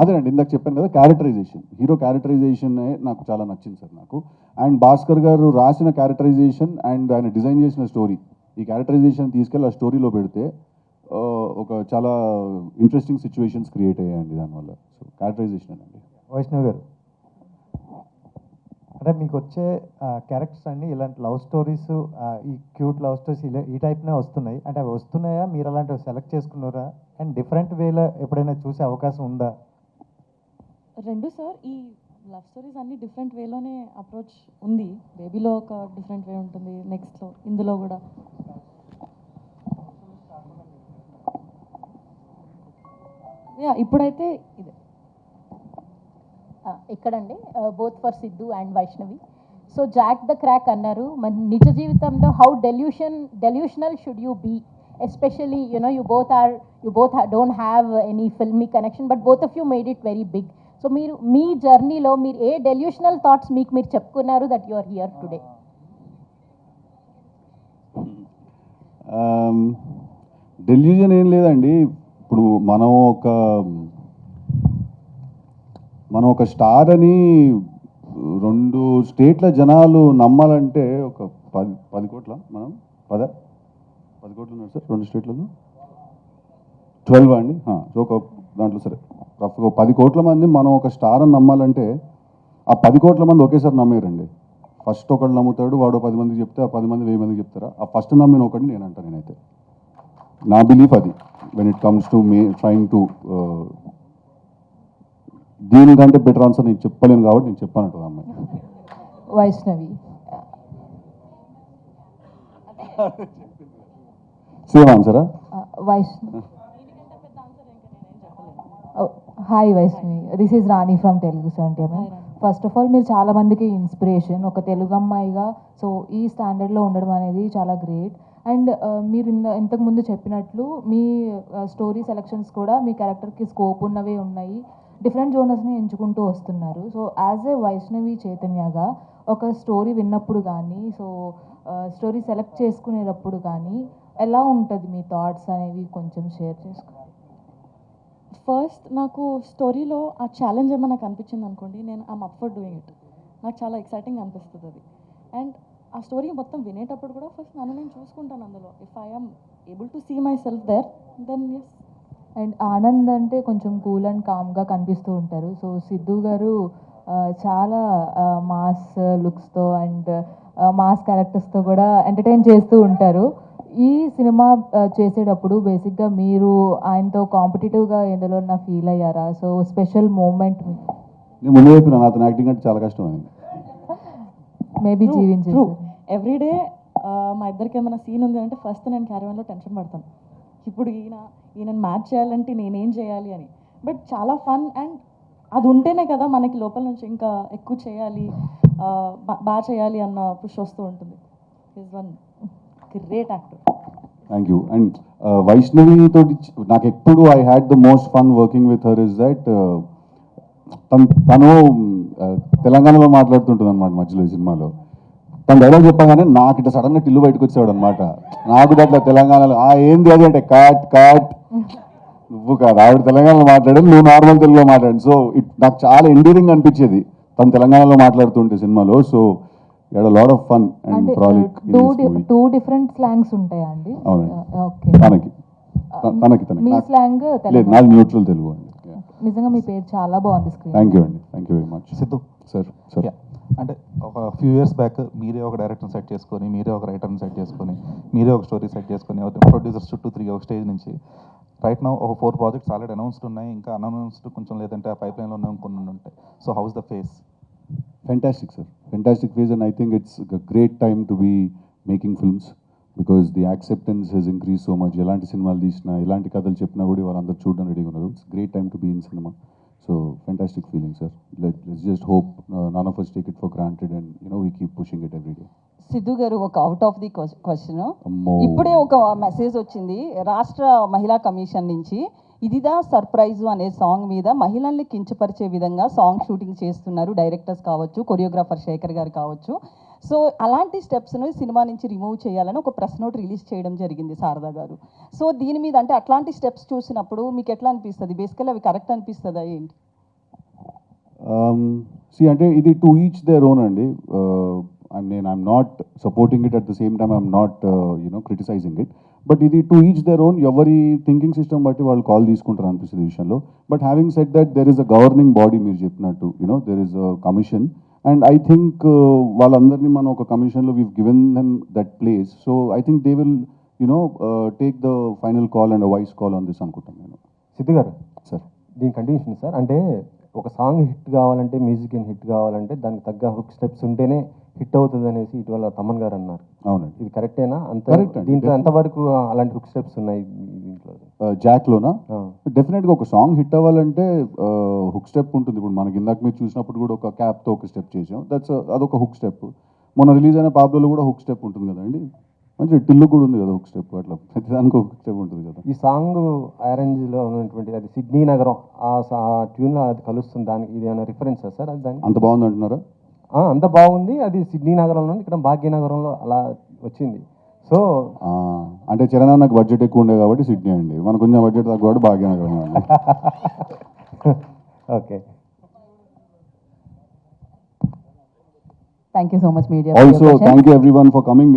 అదేనండి ఇందాక చెప్పాను కదా క్యారెక్టరైజేషన్ హీరో క్యారెక్టరైజేషన్ నాకు చాలా నచ్చింది సార్ నాకు. అండ్ భాస్కర్ గారు రాసిన క్యారెక్టరైజేషన్ అండ్ ఆయన డిజైన్ చేసిన స్టోరీ ఈ క్యారెక్టరైజేషన్ తీసుకెళ్ళి ఆ స్టోరీలో పెడితే ఒక చాలా ఇంట్రెస్టింగ్ సిచ్యువేషన్స్ క్రియేట్ అయ్యాయండి దానివల్ల. సో క్యారెక్టరైజేషన్ అండి. వైష్ణవ్ గారు. అంటే మీకు వచ్చే క్యారెక్టర్స్ అన్ని ఇలాంటి లవ్ స్టోరీస్ ఈ క్యూట్ లవ్ స్టోరీస్ ఇలా ఈ టైప్నే వస్తున్నాయి. అంటే అవి వస్తున్నాయా? మీరు అలాంటివి సెలెక్ట్ చేసుకున్నారా? అండ్ డిఫరెంట్ వేలో ఎప్పుడైనా చూసే అవకాశం ఉందా? రెండు సార్ ఈ లవ్ స్టోరీస్ అన్ని డిఫరెంట్ వేలోనే అప్రోచ్ ఉంది. బేబీలో ఒక డిఫరెంట్ వే ఉంటుంది నెక్స్ట్లో ఇందులో కూడా. యా ఇప్పుడైతే ఇదే. ఎక్కడండి? Both for Siddhu and Vaishnavi so Jack the crack అన్నారు మన నిజ జీవితంలో how delusion delusional should you be especially you know you both are you both don't have any filmy connection but both of you made it very big so మీరు మీ జర్నీలో మీరు ఏ delusional thoughts మీకు మీరు చెప్పుకున్నారు that you are here today delusion ఏం లేదండి. ఇప్పుడు మనం ఒక మనం ఒక స్టార్ అని రెండు స్టేట్ల జనాలు నమ్మాలంటే ఒక పది పది కోట్ల మనం? పద? పది కోట్లు ఉన్నారు సార్ రెండు స్టేట్లలో ట్వెల్వ్ అండి? సో ఒక దాంట్లో సరే రఫ్గా ఒక పది కోట్ల మంది మనం ఒక స్టార్ అని నమ్మాలంటే ఆ పది కోట్ల మంది ఒకేసారి నమ్మేరండి. ఫస్ట్ ఒకడు నమ్ముతాడు వాడు పది మందికి చెప్తే ఆ పది మంది వెయ్యి మందికి చెప్తారా? ఆ ఫస్ట్ నమ్మిన ఒకటి నేను అంటాను నేనైతే. నా బిలీఫ్ అది. When it comes to me trying to దీనికంటే బెటర్ ఆన్సర్ నేను చెప్పలేను కాబట్టి నేను చెప్పానంటుంది అమ్మాయి. Vaishnavi. Same ఆన్సరా Vaishnavi. Hi Vaishnavi. This is Rani from Telugu seventy first of all మీరు చాలా మందికి ఇన్స్పిరేషన్ ఒక తెలుగు అమ్మాయిగా సో ఈ స్టాండర్డ్లో ఉండడం అనేది చాలా గ్రేట్ అండ్ మీరు ఇంత ఇంతకు ముందు చెప్పినట్లు మీ స్టోరీ సెలెక్షన్స్ కూడా మీ క్యారెక్టర్కి స్కోప్ ఉన్నవే ఉన్నాయి. డిఫరెంట్ జోనర్స్ని ఎంచుకుంటూ వస్తున్నారు. సో యాజ్ ఏ వైష్ణవి చైతన్యగా ఒక స్టోరీ విన్నప్పుడు కానీ సో స్టోరీ సెలెక్ట్ చేసుకునేటప్పుడు కానీ ఎలా ఉంటుంది మీ థాట్స్ అనేవి కొంచెం షేర్ చేసుకో? ఫస్ట్ నాకు స్టోరీలో ఆ ఛాలెంజ్ ఏమైనా కనిపించింది అనుకోండి నేను I'm up for doing it నాకు చాలా ఎక్సైటింగ్ అనిపిస్తుంది అది. అండ్ ఆ స్టోరీ మొత్తం వినేటప్పుడు కూడా ఫస్ట్ నన్ను నేను చూసుకుంటాను అందులో. If I'm able to see myself there then yes and Anand అంటే కొంచెం కూల్ అండ్ కామ్గా కనిపిస్తూ ఉంటారు. సో సిద్ధు గారు చాలా మాస్ లుక్స్తో అండ్ మాస్ క్యారెక్టర్స్తో కూడా ఎంటర్టైన్ చేస్తూ ఉంటారు. ఈ సినిమా చేసేటప్పుడు బేసిక్గా మీరు ఆయనతో కాంపిటేటివ్గా ఎందులో ఫీల్ అయ్యారా? సో స్పెషల్ మూమెంట్ నేను ముందు చెప్పిన అతను యాక్టింగ్ అంటే చాలా కష్టం అని. మేబీ ట్రూ జీవించారు ఎవ్రీడే మా ఇద్దరికి ఏమైనా సీన్ ఉంది అంటే ఫస్ట్ నేను క్యారవాన్లో టెన్షన్ పడతాను. ఇప్పుడు ఈయన ఈయనని మ్యాచ్ చేయాలంటే నేనేం చేయాలి అని. బట్ చాలా ఫన్ అండ్ అది ఉంటేనే కదా మనకి లోపల నుంచి ఇంకా ఎక్కువ చేయాలి బాగా చేయాలి అన్న పుష్ వస్తూ ఉంటుంది. Is one great actor thank you and Vaishnavi తోటి నాకు ఎప్పుడు I had the most fun working with her is that తను తను uh, తెలంగాణలో మాట్లాడుతుంటుంది అనమాట మధ్యలో ఈ సినిమాలో. తను డైలాగ్ చెప్పగానే నాకు ఇట్లా సడన్గా టిల్లు బయటకు వచ్చాడు అనమాట నాకు అట్లా తెలంగాణలో ఆ ఏంది అది అంటే కాట్ కాట్. నువ్వు కాదు ఆవిడ తెలంగాణలో మాట్లాడాను నువ్వు నార్మల్ తెలుగులో మాట్లాడు సో ఇట్ నాకు చాలా ఎండీరింగ్ అనిపించేది తను తెలంగాణలో మాట్లాడుతుంటే సినిమాలో. So had lot of fun and frolic two two different slangs ఉంటాయా అండి. ఓకే తనకి. తనకి తనకి. మీ స్లాంగ్ లేదు నాది న్యూట్రల్ తెలుగు అండి. నిజంగా మీ పేరు చాలా బాగుంది స్క్రీన్ థ్యాంక్ యూ అండి. Thank you very much Siddhu. Sir sir yeah అంటే ఒక ఫ్యూ ఇయర్స్ బ్యాక్ మీరే ఒక డైరెక్టర్ని సెట్ చేసుకొని మీరే ఒక రైటర్ని సెట్ చేసుకొని మీరే ఒక స్టోరీ సెట్ చేసుకొని ప్రొడ్యూసర్స్ చుట్టూ తిరిగి ఒక స్టేజ్ నుంచి రైట్ నౌ ఒక ఫోర్ ప్రాజెక్ట్స్ ఆల్రెడీ అనౌన్స్డ్ ఉన్నాయి. ఇంకా అనౌన్స్డ్ కొంచెం లేదంటే ఆ పైప్ లైన్లో ఉన్నాయి కొన్ని ఉంటాయి. So how's the phase fantastic sir fantastic phase and I think it's great time to be making films because the acceptance has increase so much ఎలాంటి సినిమాలు తీసినా ఎలాంటి కథలు చెప్పినా కూడా వాళ్ళందరూ చూడడం రెడీగా ఉన్నారు. It's great time to be in cinema so fantastic feeling sir just hope none of us take it for granted and you know we keep pushing it every day Siddhu garu ఒక out of the question ఇప్పుడే ఒక message వచ్చింది. రాష్ట్ర మహిళా commission నుంచి ఇదిదా surprise అనే song మీద మహిళల్ని కించపరిచే విధంగా సాంగ్ షూటింగ్ చేస్తున్నారు డైరెక్టర్స్ కావచ్చు కొరియోగ్రాఫర్ శేఖర్ గారు కావచ్చు. సో అలాంటి స్టెప్స్ను సినిమా నుంచి రిమూవ్ చేయాలని ఒక ప్రెస్ నోట్ రిలీజ్ చేయడం జరిగింది శారదా గారు. సో దీని మీద అంటే అట్లాంటి స్టెప్స్ చూసినప్పుడు మీకు ఎట్లా అనిపిస్తుంది? బేసికల్లీ అవి కరెక్ట్ అనిపిస్తుందా ఏంటి? సి అంటే ఇది టు ఈచ్ దేర్ ఓన్ అండి. నేను I'm not supporting it at the same time I'm not you know criticising it but ఇది టు ఈచ్ దర్ ఓన్ ఎవరి థింకింగ్ సిస్టమ్ బట్టి వాళ్ళు కాల్ తీసుకుంటారు అనిపిస్తుంది ఈ విషయంలో. But having set that there is a governing body మీరు చెప్పినట్టు you know there is a commission and I think వాళ్ళందరినీ మనం ఒక కమిషన్లో we've given them that place so I think they will you know take the final call and voice call on this అనుకుంటాను నేను. సిద్ధు గారు sir దీని condition sir అంటే ఒక సాంగ్ హిట్ కావాలంటే మ్యూజిక్ హిట్ కావాలంటే దానికి తగ్గ హుక్ స్టెప్స్ ఉంటేనే హిట్ అవుతుంది అనేసి ఇటీవల తమన్ గారు అన్నారు. అవునండి. ఇది కరెక్టేనా అంత. దీంట్లో ఎంతవరకు అలాంటి హుక్ స్టెప్స్ ఉన్నాయి? జాక్లోనా. డెఫినెట్గా ఒక సాంగ్ హిట్ అవ్వాలంటే హుక్ స్టెప్ ఉంటుంది. ఇప్పుడు మనకి ఇందాక మీరు చూసినప్పుడు కూడా ఒక క్యాప్తో ఒక స్టెప్ చేసాం దట్స్ అదొక హుక్ స్టెప్ మొన్న రిలీజ్ అయిన పాపులలో కూడా హుక్ స్టెప్ ఉంటుంది కదండి. మంచి టిల్లు కూడా ఉంది కదా హుక్ స్టెప్ అట్లా. ప్రతిదానికి ఒక స్టెప్ ఉంటుంది కదా. ఈ సాంగ్ అరేంజ్లో ఉన్నటువంటి అది సిడ్నీ నగరం. ఆ ట్యూన్లో అది కలుస్తుంది దానికి. ఇది ఏమైనా రిఫరెన్సా సార్ అది దానికి? అంత బాగుంది అంటున్నారా అంత బాగుంది. అది సిడ్నీ నగరంలో ఇక్కడ భాగ్యనగరంలో అలా వచ్చింది. సో అంటే చరణ్ నాకు బడ్జెట్ ఎక్కువ ఉండే కాబట్టి సిడ్నీ అండి. మనకు కొంచెం బడ్జెట్ తక్కువ కాబట్టి భాగ్యనగరం అండి. Okay thank you so much media also thank you everyone for coming